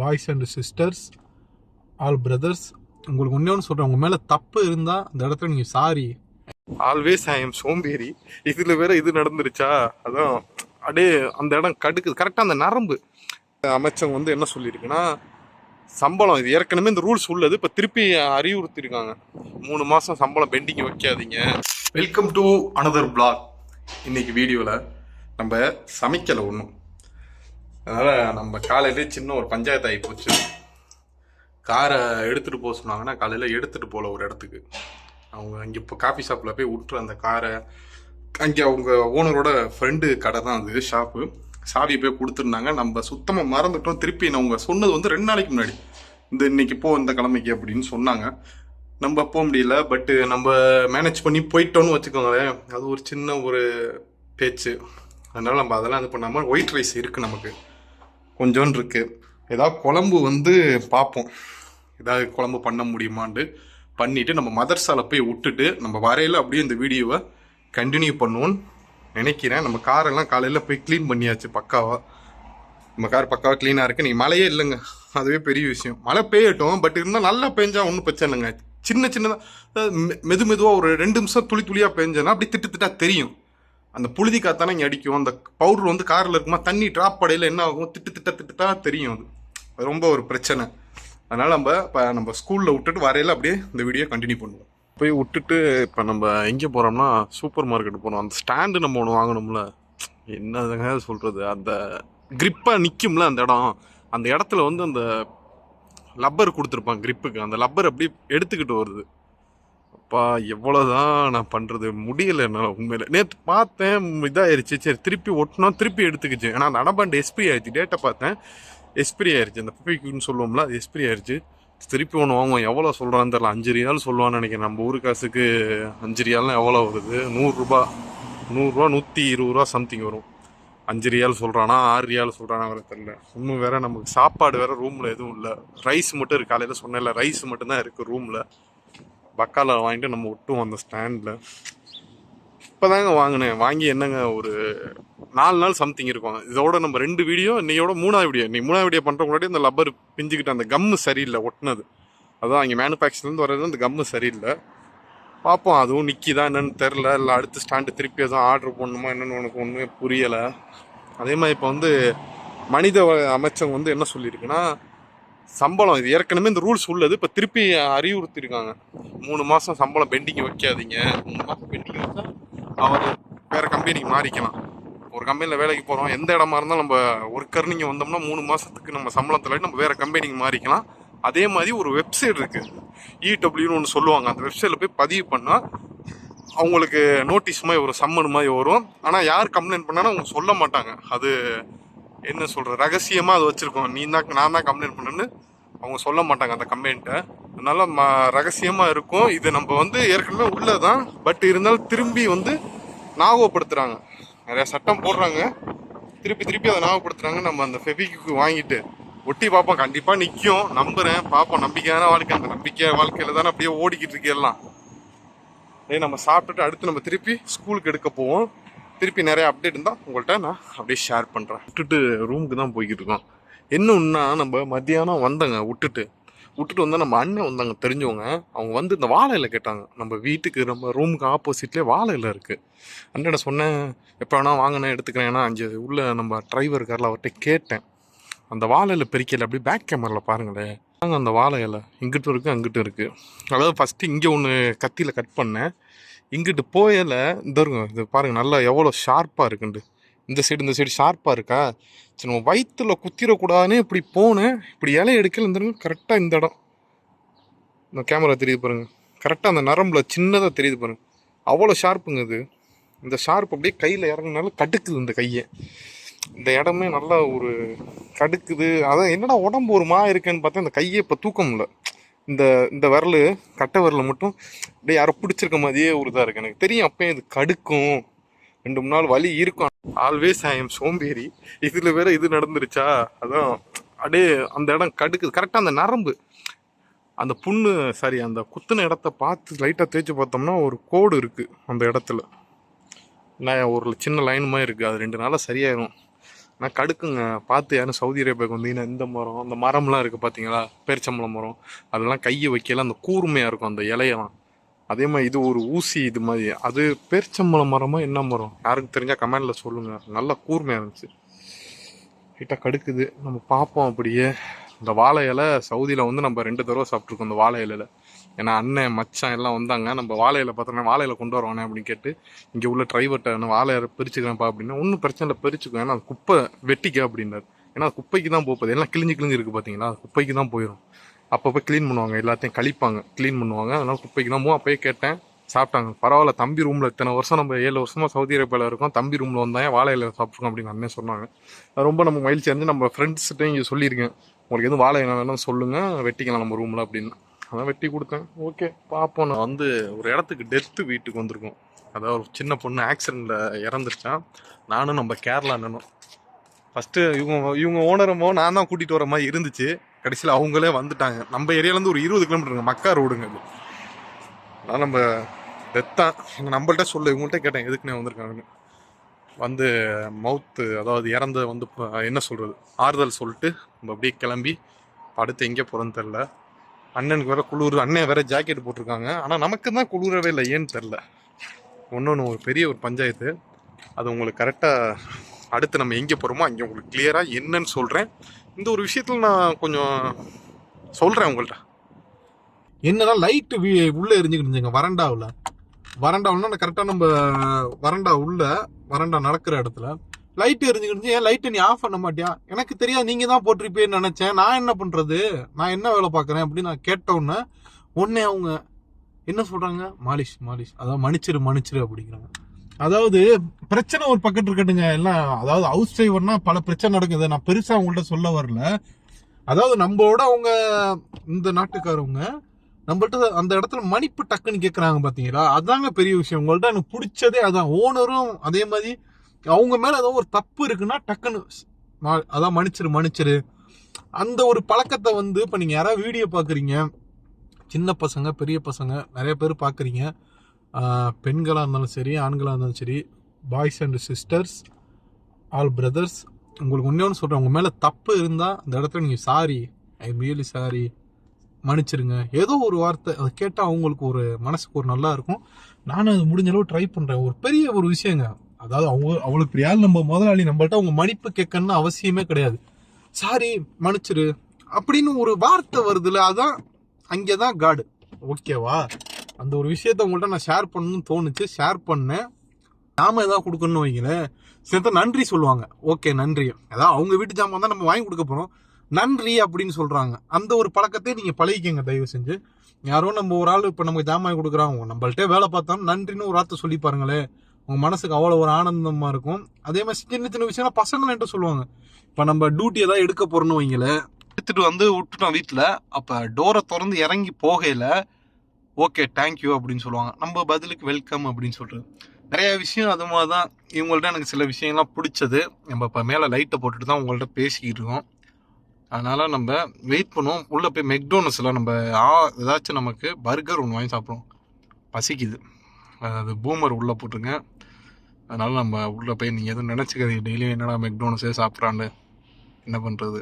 Boys and sisters all brothers. உங்களுக்கு ஒன்றே ஒன்று சொல்கிறேன் உங்கள் மேலே தப்பு இருந்தால் அந்த இடத்துல நீங்கள் சாரி. ஆல்வேஸ் ஐ எம் சோம்பேறி. இதில் வேற இது நடந்துருச்சா? அதான் அப்படியே அந்த இடம் கடுக்குது. கரெக்டாக அந்த நரம்பு. அமைச்சங்க வந்து என்ன சொல்லியிருக்குன்னா சம்பளம் இது ஏற்கனவே இந்த ரூல்ஸ் உள்ளது இப்போ திருப்பி அறிவுறுத்திருக்காங்க மூணு மாதம் சம்பளம் பெண்டிங் வைக்காதீங்க. வெல்கம் டு அனதர் பிளாக் இன்னைக்கு வீடியோவில் நம்ம சமைக்கலை ஒன்றும் அதனால் நம்ம காலையிலே சின்ன ஒரு பஞ்சாயத்து ஆகி போச்சு. காரை எடுத்துகிட்டு போக சொன்னாங்கன்னா காலையில் எடுத்துகிட்டு போகல ஒரு இடத்துக்கு. அவங்க அங்கே இப்போ காஃபி ஷாப்பில் போய் விட்டுரு அந்த காரை அங்கே அவங்க ஓனரோட ஃப்ரெண்டு கடை தான் அது ஷாப்பு சாவி போய் கொடுத்துருந்தாங்க. நம்ம சுத்தமாக மறந்துட்டோம். திருப்பி நான் அவங்க சொன்னது வந்து ரெண்டு நாளைக்கு முன்னாடி. இந்த இன்னைக்கு போ இந்த கிழமைக்கு அப்படின்னு சொன்னாங்க. நம்ம போக முடியல. பட்டு நம்ம மேனேஜ் பண்ணி போயிட்டோம்னு வச்சுக்கோங்களேன். அது ஒரு சின்ன ஒரு பேச்சு. அதனால் நம்ம அதெல்லாம் இது பண்ணாமல் ஒயிட் ரைஸ் இருக்குது நமக்கு. கொஞ்சோண்டு இருக்கு. ஏதாவது குழம்பு வந்து பார்ப்போம் ஏதாவது குழம்பு பண்ண முடியுமான்ட்டு பண்ணிட்டு நம்ம மதர்சால போய் விட்டுட்டு நம்ம வரையில அப்படியே இந்த வீடியோவை கண்டினியூ பண்ணுவோன்னு நினைக்கிறேன். நம்ம காரெல்லாம் காலையில் போய் க்ளீன் பண்ணியாச்சு பக்காவா. நம்ம கார் பக்காவாக க்ளீனாக இருக்குது நீங்கள் மழையே இல்லைங்க. அதுவே பெரிய விஷயம். மழை பெய்யட்டும் பட் இருந்தால் நல்லா பெஞ்சா ஒன்றும் பிரச்சனை இல்லைங்க. சின்ன சின்னதாக மெது மெதுவாக ஒரு ரெண்டு நிமிஷம் துளி துளியாக பெஞ்சேன்னா அப்படி திட்டு திட்டா தெரியும். அந்த புழுதி காத்தானே இங்கே அடிக்கும். அந்த பவுடர் வந்து காரில் இருக்குமா தண்ணி ட்ராப் படையில் என்ன ஆகும்? திட்டு திட்ட திட்டா தெரியும் அது. அது ரொம்ப ஒரு பிரச்சனை. அதனால் நம்ம இப்போ நம்ம ஸ்கூலில் விட்டுட்டு வரையில அப்படியே இந்த வீடியோ கண்டினியூ பண்ணுவோம். போய் விட்டுட்டு இப்போ நம்ம எங்கே போகிறோம்னா சூப்பர் மார்க்கெட் போகிறோம் அந்த ஸ்டாண்டு நம்ம ஒன்று வாங்கணும்ல. என்னதுங்க சொல்கிறது அந்த கிரிப்பாக நிற்கும்ல அந்த இடம். அந்த இடத்துல வந்து அந்த லப்பர் கொடுத்துருப்பான் கிரிப்புக்கு அந்த லப்பர் அப்படியே எடுத்துக்கிட்டு வருது. அப்பா எவ்வளோதான் நான் பண்ணுறது முடியல என்னால் உண்மையில. நேற்று பார்த்தேன் இதாகிருச்சு சரி திருப்பி ஒட்டினோம் திருப்பி எடுத்துக்கிச்சு. ஏன்னா அந்த அடபாண்டு எஸ்பிரி ஆயிடுச்சு. டேட்டை பார்த்தேன். எஸ்பிரி ஆயிடுச்சு அந்த பிபிக்குன்னு சொல்லுவோம்ல அது எஸ்பிரி ஆயிடுச்சு திருப்பி ஒன்று வாங்குவோம். எவ்வளோ சொல்கிறான்னு தெரில அஞ்சு ரியால் சொல்லுவான்னு நினைக்கிறேன். நம்ம ஊர் காசுக்கு அஞ்சு ரியால்னால் எவ்வளோ வருது? நூறுரூபா நூறுரூவா நூற்றி இருபது ரூபா சம்திங் வரும். அஞ்சு ரியால் சொல்கிறானா ஆறு ரியால் சொல்கிறானா வர தெரில இன்னும் வேறு நமக்கு சாப்பாடு வேற ரூமில் எதுவும் இல்லை. ரைஸ் மட்டும் இருக்குது காலையில் சொன்னேன்ல ரைஸ் மட்டும்தான் இருக்குது ரூமில் பக்கால வாங்கிட்டு நம்ம விட்டுவோம் அந்த ஸ்டாண்டில். இப்போதாங்க வாங்கினேன். வாங்கி என்னங்க ஒரு நாலு நாள் சம்திங் இருக்கும். இதோட நம்ம ரெண்டு வீடியோ இன்னையோட மூணாவது வீடியோ நீ மூணாவது வீடியோ பண்ணுற முன்னாடி அந்த லப்பர் பிஞ்சுக்கிட்டு அந்த கம்மு சரியில்லை ஒட்டினது. அதான் இங்கே மேனுஃபேக்சர்லேருந்து வர்றது அந்த கம்மு சரியில்லை. பார்ப்போம் அதுவும் நிற்கிதா என்னன்னு தெரில இல்லை அடுத்த ஸ்டாண்டு திருப்பி எதுவும் ஆர்டர் பண்ணணுமா என்னென்னு உனக்கு ஒன்றுமே புரியலை. அதே மாதிரி இப்போ வந்து மனித அமைச்சம் வந்து என்ன சொல்லியிருக்குன்னா சம்பளம் இது ஏற்கனவே இந்த ரூல்ஸ் உள்ளது. இப்போ திருப்பி அறிவுறுத்திருக்காங்க. மூணு மாதம் சம்பளம் பெண்டிங் வைக்காதீங்க. மூணு மாதம் பெண்டிங் வச்சா அவர் வேறு கம்பெனிக்கு மாறிக்கலாம். ஒரு கம்பெனியில் வேலைக்கு போகிறோம் எந்த இடமா இருந்தாலும் நம்ம ஒர்க்கர் நீங்கள் வந்தோம்னா மூணு மாதத்துக்கு நம்ம சம்பளத்தில் நம்ம வேறு கம்பெனிக்கு மாறிக்கலாம். அதே மாதிரி ஒரு வெப்சைட் இருக்குது இடபிள்யூன்னு ஒன்று சொல்லுவாங்க. அந்த வெப்சைட்டில் போய் பதிவு பண்ணால் அவங்களுக்கு நோட்டீஸ் மாதிரி ஒரு சம்மன் மாதிரி வரும். ஆனால் யார் கம்ப்ளைண்ட் பண்ணாலும் அவங்க சொல்ல மாட்டாங்க. அது என்ன சொல்கிற ரகசியமாக அது வச்சுருக்கோம். நீ தான் நான் தான் கம்ப்ளைண்ட் பண்ணேன்னு அவங்க சொல்ல மாட்டாங்க அந்த கம்ப்ளைண்ட்டை அதனால் ம ரகசியமாக இருக்கும். இது நம்ம வந்து ஏற்கனவே உள்ளே தான் பட் இருந்தாலும் திரும்பி வந்து ஞாபகப்படுத்துகிறாங்க நிறையா சட்டம் போடுறாங்க. திருப்பி திருப்பி அதை ஞாபகப்படுத்துகிறாங்க நம்ம அந்த ஃபெபிக்கு வாங்கிட்டு ஒட்டி பார்ப்போம். கண்டிப்பாக நிற்கும் நம்புகிறேன் பார்ப்போம். நம்பிக்கையான வாழ்க்கை. அந்த நம்பிக்கை வாழ்க்கையில் தானே அப்படியே ஓடிக்கிட்டு இருக்கு எல்லாம். டேய் நம்ம சாப்பிட்டுட்டு அடுத்து நம்ம திருப்பி ஸ்கூலுக்கு எடுக்க போவோம். திருப்பி நிறைய அப்டேட் இருந்தால் உங்கள்கிட்ட நான் அப்படியே ஷேர் பண்ணுறேன் விட்டுட்டு ரூமுக்கு தான் போய்கிட்டு இருக்கோம். என்ன ஒன்றா நம்ம மத்தியானம் வந்தங்க விட்டுட்டு. விட்டுட்டு வந்தால் நம்ம அண்ணன் வந்தாங்க தெரிஞ்சவங்க. அவங்க வந்து இந்த வாழை இலை கேட்டாங்க. நம்ம வீட்டுக்கு நம்ம ரூமுக்கு ஆப்போசிட்லேயே வாழை இலை இருக்குது அண்ணன் சொன்னேன் எப்போ வேணா வாங்கினேன் எடுத்துக்கிறேன். ஏன்னா அஞ்சு உள்ள நம்ம டிரைவர் காரில் அவர்கிட்ட கேட்டேன். அந்த வாழை இலை பெருக்கையில் அப்படியே பேக் கேமரில் பாருங்களேன். நாங்கள் அந்த வாழை இலை இங்கிட்டும் இருக்குது அங்கிட்டும் இருக்குது அதாவது ஃபஸ்ட்டு இங்கே ஒன்று கத்தியில் கட் பண்ணேன். இங்கிட்டு போயல இந்த இருக்கும் இது பாருங்கள் நல்லா எவ்வளோ ஷார்ப்பாக இருக்குண்டு. இந்த சைடு இந்த சைடு ஷார்ப்பாக இருக்கா? சரி நம்ம வயிற்றுல குத்திரக்கூடாதுன்னு இப்படி போனேன். இப்படி இலை எடுக்கல இந்த கரெக்டாக இந்த இடம். இந்த கேமரா தெரியுது பாருங்க. கரெக்டாக அந்த நரம்பில் சின்னதாக தெரியுது பாருங்கள் அவ்வளோ ஷார்ப்புங்க இது. இந்த ஷார்ப் அப்படியே கையில் இறங்குனாலும் கடுக்குது இந்த கையை. இந்த இடமே நல்லா ஒரு கடுக்குது. அதான் என்னடா உடம்பு ஒரு மா இருக்கேன்னு பார்த்தா இந்த கையை இப்போ தூக்கம் இல்லை இந்த இந்த விரல் கட்டை விரல் மட்டும் அப்படியே யாரோ பிடிச்சிருக்க மாதிரியே ஒரு இதாக இருக்கு. எனக்கு தெரியும் அப்போ இது கடுக்கும். ரெண்டு மூணு நாள் வலி இருக்கும். ஆல்வேஸ் ஐ எம் சோம்பேறி. இதில் வேற இது நடந்துருச்சா? அதான் அப்படியே அந்த இடம் கடுக்குது. கரெக்டாக அந்த நரம்பு. அந்த புண்ணு சாரி அந்த குத்துன இடத்த பார்த்து லைட்டாக தேய்ச்சி பார்த்தோம்னா ஒரு கோடு இருக்குது அந்த இடத்துல. நான் ஒரு சின்ன லைன் மாதிரி இருக்குது அது ரெண்டு நாளாக சரியாயிரும். ஆனால் கடுக்குங்க. பார்த்து யாரும் சவுதி அரேபியாவுக்கு வந்தீங்கன்னா இந்த மரம் அந்த மரம்லாம் இருக்குது பார்த்தீங்களா பேரிச்சம்பழம் மரம். அதெல்லாம் கையை வைக்கல அந்த கூர்மையாக இருக்கும் அந்த இலையெல்லாம். அதே மாதிரி இது ஒரு ஊசி இது மாதிரி. அது பேரிச்சம்பழம் மரமா என்ன மரம்? யாருக்கு தெரிஞ்சால் கமெண்டில் சொல்லுங்க. நல்லா கூர்மையாக இருந்துச்சு. ஹிட்டாக கடுக்குது. நம்ம பார்ப்போம் அப்படியே. இந்த வாழை இலை சவுதியில் வந்து நம்ம ரெண்டு தடவை சாப்பிட்ருக்கோம் இந்த வாழை இலையில. ஏன்னா அண்ணன் மச்சான் எல்லாம் வந்தாங்க. நம்ம வாழையில பார்த்தோன்னா வாழை கொண்டு வருவானே அப்படின்னு கேட்டு இங்கே உள்ள டிரைவர்கிட்ட நான் வாழை பிரிச்சுக்கிறேன்ப்பா அப்படின்னா. ஒன்றும் பிரச்சனை இல்லை பிரிச்சுக்கோ. ஏன்னா அது குப்பை வெட்டிக்க அப்படின்னாரு. ஏன்னா அது குப்பைக்கு தான் போகுது. எல்லாம் கிழிஞ்சு கிழிஞ்சு இருக்கு பார்த்தீங்களா? குப்பைக்கு தான் போயிடும் அப்பப்போ க்ளீன் பண்ணுவாங்க. எல்லாத்தையும் கழிப்பாங்க. க்ளீன் பண்ணுவாங்க. அதனால குப்பைக்கு தான் போகும் அப்பயே கேட்டேன். சாப்பிட்டாங்க. பரவாயில்ல தம்பி ரூமில் இத்தனை வருஷம் நம்ம ஏழு வருஷமாக சவுதி அரேபியாவில் இருக்கோம். தம்பி ரூமில் வந்தாங்க வாழையில சாப்பிட்ருக்கோம் அப்படின்னு அண்ணன் சொன்னாங்க. அது ரொம்ப நம்ம மகிழ்ச்சி அடைஞ்சு நம்ம ஃப்ரெண்ட்ஸ்கிட்ட இங்கே சொல்லியிருக்கேன். உங்களுக்கு எதுவும் வாழை இலை வேணும்னு சொல்லுங்கள் வெட்டிக்கலாம் நம்ம ரூமில் அப்படின்னு. அதான் வெட்டி கொடுத்தேன். ஓகே பார்ப்போம் நான் வந்து ஒரு இடத்துக்கு டெத்து வீட்டுக்கு வந்திருக்கோம். அதாவது ஒரு சின்ன பொண்ணு ஆக்சிடெண்ட்டில் இறந்துருச்சான் நானும் நம்ம கேரளா அண்ணனும் ஃபஸ்ட்டு இவங்க இவங்க ஓனரமோ நான் தான் கூட்டிகிட்டு வர மாதிரி இருந்துச்சு. கடைசியில் அவங்களே வந்துட்டாங்க. நம்ம ஏரியாலேருந்து ஒரு இருபது கிலோமீட்டருங்க மக்கா ரோடுங்க அது. அதான் நம்ம டெத்தான் எங்கள் நம்மள்கிட்ட சொல்லு இவங்கள்ட்ட கேட்டேன் எதுக்குண்ணே வந்திருக்காங்கன்னு. வந்து மவுத்து அதாவது இறந்த வந்து என்ன சொல்கிறது ஆறுதல் சொல்லிட்டு நம்ம அப்படியே கிளம்பி அடுத்து எங்கே போகிறோன்னு தெரில அண்ணனுக்கு வேற குளிர் அண்ணன் வேற ஜாக்கெட் போட்டிருக்காங்க. ஆனால் நமக்கு தான் குளிரவே இல்லை. ஏன்னு தெரில ஒன்று ஒரு பெரிய ஒரு பஞ்சாயத்து. அது உங்களுக்கு கரெக்டாக அடுத்து நம்ம எங்கே போகிறோமோ அங்கே உங்களுக்கு கிளியராக என்னன்னு சொல்கிறேன் இந்த ஒரு விஷயத்தில் நான் கொஞ்சம் சொல்கிறேன் உங்கள்கிட்ட என்னன்னா லைட்டு உள்ளே எரிஞ்சுக்கிட்டு இருந்துங்க வரண்டாவில் வரண்டாவுன்னா கரெக்டாக நம்ம வரண்டா உள்ள வரண்டா நடக்கிற இடத்துல லைட் எரிஞ்சுக்கிட்டு ஏன் லைட்டை நீ ஆஃப் பண்ண மாட்டியா? எனக்கு தெரியாது நீங்கள் தான் போட்டிருப்பேன்னு நினச்சேன். நான் என்ன பண்ணுறது நான் என்ன வேலை பார்க்குறேன் அப்படின்னு நான் கேட்டோன்னே உடனே அவங்க என்ன சொல்கிறாங்க மாலிஷ் மாலிஷ். அதாவது மன்னிச்சிரு மன்னிச்சிரு அப்படிங்கிறாங்க. அதாவது பிரச்சனை ஒரு பக்கத்து இருக்கட்டுங்க எல்லாம் அதாவது ஹவுஸ் டிரைவர்னா பல பிரச்சனை நடக்குது. நான் பெருசாக அவங்கள்ட்ட சொல்ல வரல. அதாவது நம்மளோட அவங்க இந்த நாட்டுக்காரவங்க நம்மள்ட்ட அந்த இடத்துல மன்னிப்பு டக்குன்னு கேட்குறாங்க பார்த்தீங்களா அதாங்க பெரிய விஷயம். உங்கள்ட்ட எனக்கு பிடிச்சதே அதான். ஓனரும் அதே மாதிரி அவங்க மேலே ஏதோ ஒரு தப்பு இருக்குன்னா டக்குன்னு மா- அதான் மன்னிச்சிரு மன்னிச்சிரு. அந்த ஒரு பழக்கத்தை வந்து இப்போ நீங்கள் யாராவது வீடியோ பார்க்குறீங்க சின்ன பசங்க பெரிய பசங்க நிறைய பேர் பார்க்குறீங்க பெண்களாக இருந்தாலும் சரி ஆண்களாக இருந்தாலும் சரி boys and sisters all brothers உங்களுக்கு ஒன்றே ஒன்று சொல்கிறேன் உங்கள் மேலே தப்பு இருந்தால் அந்த இடத்துல நீங்கள் சாரி ஐ ரியலி சாரி மன்னிச்சிருங்க. ஏதோ ஒரு வார்த்தை அதை கேட்டால் அவங்களுக்கு ஒரு மனசுக்கு ஒரு நல்லா இருக்கும். நானும் அது முடிஞ்சளவு ட்ரை பண்ணுறேன் ஒரு பெரிய ஒரு விஷயங்க. அதாவது அவங்க அவளுக்கு பிரியால் நம்ம முதலாளி? நம்மள்ட்ட அவங்க மன்னிப்பு கேட்கணும்னு அவசியமே கிடையாது. சாரி மன்னிச்சிரு. அப்படின்னு ஒரு வார்த்தை வருதுல அதான் அங்கே தான் காடு ஓகேவா அந்த ஒரு விஷயத்த உங்கள்ட்ட நான் ஷேர் பண்ணணும்னு தோணுச்சு. ஷேர் பண்ணேன். நாம ஏதாவது கொடுக்கணும்னு வைங்களேன். சில நன்றி சொல்லுவாங்க. ஓகே நன்றி. அதாவது அவங்க வீட்டு ஜாமான் தான் நம்ம வாங்கி கொடுக்க போகிறோம் நன்றி அப்படின்னு சொல்கிறாங்க அந்த ஒரு பழக்கத்தை நீங்கள் பழகிக்கங்க தயவு செஞ்சு. யாரோ நம்ம ஒரு ஆள் இப்போ நமக்கு ஜாமான் கொடுக்குறாங்க. நம்மள்ட்ட வேலை பார்த்தாலும் நன்றின்னு ஒரு வார்த்தை சொல்லி பாருங்களேன். உங்க மனசுக்கு அவ்வளவு ஒரு ஆனந்தமா இருக்கும். அதே மாதிரி சின்ன சின்ன விஷயம் பசங்க சொல்லுவாங்க. இப்ப நம்ம டியூட்டி ஏதாவது எடுக்க போறோம்னு வைங்களேன் எடுத்துட்டு வந்து விட்டுட்டோம் வீட்டுல அப்ப டோரை திறந்து இறங்கி போகையில ஓகே தேங்க்யூ அப்படின்னு சொல்லுவாங்க. நம்ம பதிலுக்கு வெல்கம் அப்படின்னு சொல்றது. நிறைய விஷயம் அது மாதிரி தான். இவங்கள்ட்ட எனக்கு சில விஷயங்கள்லாம் பிடிச்சது. நம்ம இப்போ மேலே லைட்டை போட்டுட்டு தான் உங்கள்ட்ட பேசிக்கிட்டு இருக்கோம். அதனால் நம்ம வெயிட் பண்ணுவோம். உள்ளே போய் மெக்டோனஸில் நம்ம ஏதாச்சும் நமக்கு பர்கர் ஒன்று வாங்கி சாப்பிடுவோம். பசிக்குது. அது பூமர் உள்ளே போட்டுருங்க. அதனால் நம்ம உள்ளே போய் நீங்கள் எதுவும் நினச்சிக்காதீங்க. டெய்லியும் என்னடா மெக்டோனஸே சாப்பிட்றான்னு. என்ன பண்ணுறது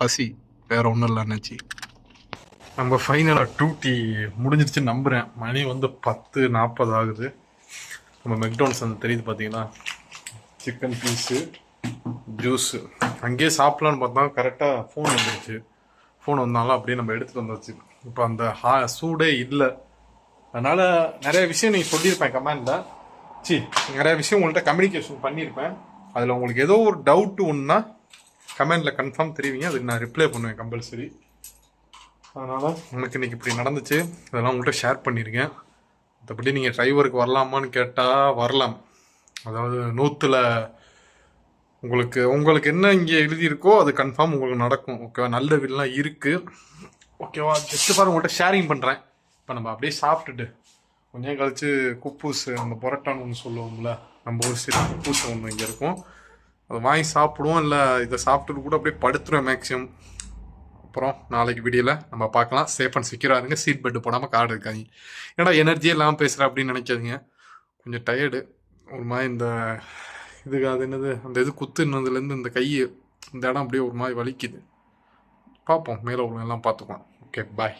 பசி. வேறு ஒன்றும் இல்லை நினச்சி நம்ம ஃபைனலாக டியூட்டி முடிஞ்சிருச்சு நம்புகிறேன் மணி வந்து பத்து நாற்பது ஆகுது. நம்ம மெக்டோனல்ஸ் அந்த தெரியுது பார்த்தீங்கன்னா சிக்கன் பீஸு ஜூஸு அங்கேயே சாப்பிட்லான்னு பார்த்தா கரெக்டாக ஃபோன் வந்துருச்சு. ஃபோன் வந்தாலும் அப்படியே நம்ம எடுத்துகிட்டு வந்தாச்சு. இப்போ அந்த ஹா சூடே இல்லை. அதனால் நிறைய விஷயம் நீங்கள் சொல்லியிருப்பேன் கமெண்டில். சி நிறைய விஷயம் உங்கள்கிட்ட கம்யூனிகேஷன் பண்ணியிருப்பேன். அதில் உங்களுக்கு ஏதோ ஒரு டவுட் ஒன்றுனா கமெண்டில் கன்ஃபார்ம் தெரிவிங்க. அதுக்கு நான் ரிப்ளை பண்ணுவேன் கம்பல்சரி அதனால் உனக்கு இன்னைக்கு இப்படி நடந்துச்சு. அதெல்லாம் உங்கள்கிட்ட ஷேர் பண்ணியிருக்கேன் மற்றபடி நீங்கள் டிரைவருக்கு வரலாமான்னு கேட்டால் வரலாம். அதாவது நூற்றில் உங்களுக்கு உங்களுக்கு என்ன இங்கே எழுதியிருக்கோ அது கன்ஃபார்ம் உங்களுக்கு நடக்கும். ஓகேவா? நல்ல வீடெலாம் இருக்குது ஓகேவா? ஜஸ்ட் பாருங்கள் உங்கள்கிட்ட ஷேரிங் பண்ணுறேன் இப்போ நம்ம அப்படியே சாப்பிட்டுட்டு கொஞ்சம் கழித்து கழிச்சு குப்பூஸ் அந்த பொரட்டான்னு ஒன்று சொல்லுவோம்ல நம்ம ஒரு சில குப்பூஸ் ஒன்று இங்கே இருக்கும். அதை வாங்கி சாப்பிடுவோம் இல்லை இதை சாப்பிட்டுட்டு கூட அப்படியே படுத்துருவேன் மேக்ஸிமம் அப்புறம் நாளைக்கு வீடியோவில் நம்ம பார்க்கலாம். சேஃப் அண்ட் செக்யூராக இருங்க. சீட் பெல்ட் போடாமல் கார்டு இருக்காங்க ஏன்னா எனர்ஜியே இல்லாமல் பேசுகிறேன் அப்படின்னு நினைக்காதீங்க. கொஞ்சம் டயர்டு ஒரு மாதிரி இந்த இதுக்கு அது என்னது அந்த இது குத்துனதுலேருந்து இந்த கை இந்த இடம் அப்படியே ஒரு மாதிரி வலிக்குது. பார்ப்போம். மேலே உள்ள எல்லாம் பார்த்துக்கலாம். Okay bye